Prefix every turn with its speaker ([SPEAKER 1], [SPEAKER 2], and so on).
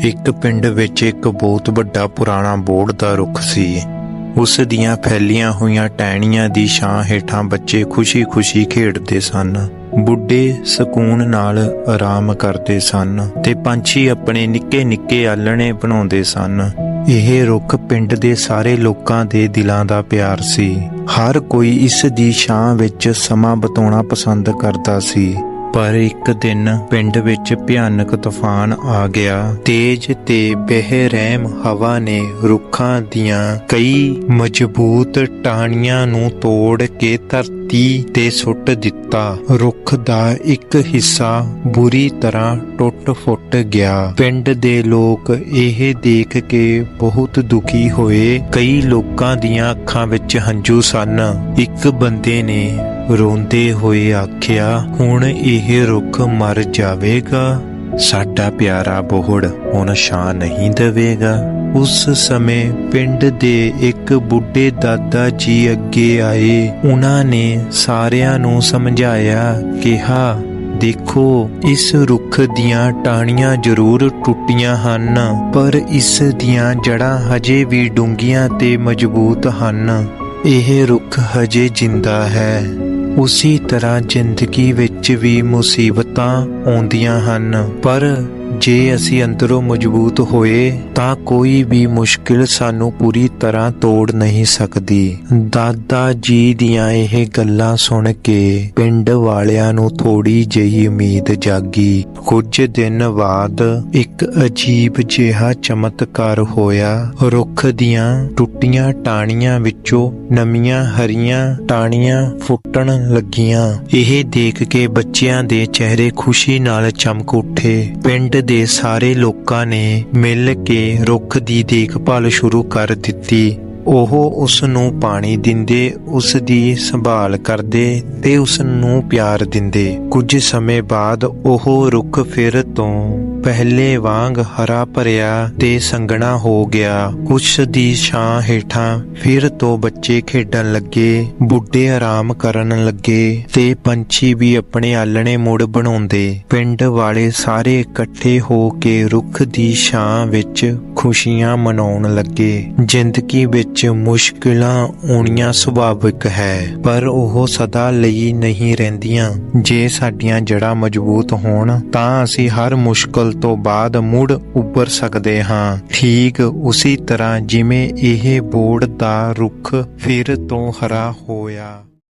[SPEAKER 1] ਇੱਕ ਪਿੰਡ ਵਿੱਚ ਇੱਕ ਬਹੁਤ ਵੱਡਾ ਪੁਰਾਣਾ ਬੋੜ ਦਾ ਰੁੱਖ ਸੀ। ਉਸ ਦੀਆਂ ਫੈਲੀਆਂ ਹੋਈਆਂ ਟਹਿਣੀਆਂ ਦੀ ਛਾਂ ਹੇਠਾਂ ਬੱਚੇ ਖੁਸ਼ੀ-ਖੁਸ਼ੀ ਖੇਡਦੇ ਸਨ। ਬੁੱਢੇ ਸਕੂਨ ਨਾਲ ਆਰਾਮ ਕਰਦੇ ਸਨ ਤੇ ਪੰਛੀ ਆਪਣੇ ਨਿੱਕੇ-ਨਿੱਕੇ ਆਲਣੇ ਬਣਾਉਂਦੇ ਸਨ। ਇਹ ਰੁੱਖ ਪਿੰਡ ਦੇ ਸਾਰੇ ਲੋਕਾਂ ਦੇ ਦਿਲਾਂ ਦਾ ਪਿਆਰ ਸੀ। ਹਰ ਕੋਈ ਇਸ ਦੀ ਛਾਂ ਵਿੱਚ ਸਮਾਂ ਬਿਤਾਉਣਾ ਪਸੰਦ ਕਰਦਾ ਸੀ। ਪਰ ਇੱਕ ਦਿਨ ਪਿੰਡ ਵਿੱਚ ਭਿਆਨਕ ਤੂਫਾਨ ਆ ਗਿਆ। ਤੇਜ਼ ਤੇ ਬੇਰਹਿਮ ਹਵਾ ਨੇ ਰੁੱਖਾਂ ਦੀਆਂ ਕਈ ਮਜ਼ਬੂਤ ਟਾਹਣੀਆਂ ਨੂੰ ਤੋੜ ਕੇ ਧਰਤੀ ਤੇ ਸੁੱਟ ਦਿੱਤਾ। ਰੁੱਖ ਦਾ ਇੱਕ ਹਿੱਸਾ ਬੁਰੀ ਤਰ੍ਹਾਂ ਟੁੱਟ-ਫੁੱਟ ਗਿਆ। ਪਿੰਡ ਦੇ ਲੋਕ ਇਹ ਦੇਖ ਕੇ ਬਹੁਤ ਦੁਖੀ ਹੋਏ। ਕਈ ਲੋਕਾਂ ਦੀਆਂ ਅੱਖਾਂ ਵਿੱਚ ਹੰਝੂ ਸਨ। ਇੱਕ ਬੰਦੇ ਨੇ ਰੋਂਦੇ ਹੋਏ ਆਖਿਆ, ਹੁਣ ਇਹ ਰੁੱਖ ਮਰ ਜਾਵੇਗਾ। ਸਾਡਾ ਪਿਆਰਾ ਬੋਹੜ ਹੁਣ ਛਾਂ ਨਹੀਂ ਦੇਵੇਗਾ। ਉਸ ਸਮੇਂ ਪਿੰਡ ਦੇ ਇੱਕ ਬੁੱਢੇ ਦਾਦਾ ਜੀ ਅੱਗੇ ਆਏ। ਉਹਨਾਂ ਨੇ ਸਾਰਿਆਂ ਨੂੰ ਸਮਝਾਇਆ, ਕਿਹਾ, ਦੇਖੋ, ਇਸ ਰੁੱਖ ਦੀਆਂ ਟਾਹਣੀਆਂ ਜ਼ਰੂਰ ਟੁੱਟੀਆਂ ਹਨ, ਪਰ ਇਸ ਦੀਆਂ ਜੜ੍ਹਾਂ ਹਜੇ ਵੀ ਡੂੰਘੀਆਂ ਤੇ ਮਜ਼ਬੂਤ ਹਨ। ਇਹ ਰੁੱਖ ਹਜੇ ਜਿੰਦਾ ਹੈ। ਉਸੇ ਤਰ੍ਹਾਂ ਜ਼ਿੰਦਗੀ ਵਿੱਚ ਵੀ ਮੁਸੀਬਤਾਂ ਆਉਂਦੀਆਂ ਹਨ ਪਰ ਜੇ ਅਸੀਂ ਅੰਦਰੋਂ ਮਜ਼ਬੂਤ ਹੋਏ, ਤਾਂ ਕੋਈ ਵੀ ਮੁਸ਼ਕਿਲ ਸਾਨੂੰ ਪੂਰੀ ਤਰ੍ਹਾਂ ਤੋੜ ਨਹੀਂ ਸਕਦੀ। ਦਾਦਾ ਜੀ ਦੀਆਂ ਇਹ ਗੱਲਾਂ ਸੁਣ ਕੇ ਪਿੰਡ ਵਾਲਿਆਂ ਨੂੰ ਥੋੜੀ ਜਿਹੀ ਉਮੀਦ ਜਾਗੀ। ਕੁਝ ਦਿਨ ਬਾਅਦ ਇੱਕ ਅਜੀਬ ਜਿਹਾ ਚਮਤਕਾਰ ਹੋਇਆ। ਰੁੱਖ ਦੀਆਂ ਟੁੱਟੀਆਂ ਟਾਹਣੀਆਂ ਵਿੱਚੋਂ ਨਵੀਆਂ ਹਰੀਆਂ ਟਾਹਣੀਆਂ ਫੁੱਟਣ ਲੱਗੀਆਂ। ਇਹ ਦੇਖ ਕੇ ਬੱਚਿਆਂ ਦੇ ਚਿਹਰੇ ਖੁਸ਼ੀ ਨਾਲ ਚਮਕ ਉੱਠੇ। ਪਿੰਡ ਦੇ ਸਾਰੇ ਲੋਕਾਂ ਨੇ ਮਿਲ ਕੇ ਰੁੱਖ ਦੀ ਦੇਖਭਾਲ ਸ਼ੁਰੂ ਕਰ ਦਿੱਤੀ। ਉਹ ਉਸ ਨੂੰ ਪਾਣੀ ਦਿੰਦੇ ਉਸ ਦੀ ਸੰਭਾਲ ਕਰਦੇ ਤੇ ਉਸ ਨੂੰ ਪਿਆਰ ਦਿੰਦੇ। ਕੁਝ ਸਮੇਂ ਬਾਅਦ ਉਹ ਰੁੱਖ ਫਿਰ ਤੋਂ ਪਹਿਲੇ ਵਾਂਗ ਹਰਾ ਭਰਿਆ ਤੇ ਸੰਘਣਾ ਹੋ ਗਿਆ। ਕੁਛ ਦੀ ਛਾਂ ਹੇਠਾਂ ਫਿਰ ਤੋਂ ਬੱਚੇ ਖੇਡਣ ਲੱਗੇ, ਬੁੱਢੇ ਆਰਾਮ ਕਰਨ ਲੱਗੇ ਤੇ ਪੰਛੀ ਵੀ ਆਪਣੇ ਆਲਣੇ ਮੁੜ ਬਣਾਉਂਦੇ। ਪਿੰਡ ਵਾਲੇ ਸਾਰੇ ਇਕੱਠੇ ਹੋ ਕੇ ਰੁੱਖ ਦੀ ਛਾਂ ਵਿੱਚ ਖੁਸ਼ੀਆਂ ਮਨਾਉਣ ਲੱਗੇ। ਜ਼ਿੰਦਗੀ ਵਿੱਚ ਮੁਸ਼ਕਿਲਾਂ ਆਉਣੀਆਂ ਸੁਭਾਵਿਕ ਹੈ, ਪਰ ਉਹ ਸਦਾ ਲਈ ਨਹੀਂ ਰਹਿੰਦੀਆਂ। ਜੇ ਸਾਡੀਆਂ ਜੜ੍ਹਾਂ ਮਜ਼ਬੂਤ ਹੋਣ, ਤਾਂ ਅਸੀਂ ਹਰ ਮੁਸ਼ਕਲ ਤੋਂ ਬਾਅਦ ਮੁੜ ਉੱਭਰ ਸਕਦੇ ਹਾਂ। ਠੀਕ ਉਸੇ ਤਰ੍ਹਾਂ ਜਿਵੇਂ ਇਹ ਬੋੜ ਦਾ ਰੁੱਖ ਫਿਰ ਤੋਂ ਹਰਾ ਹੋਇਆ।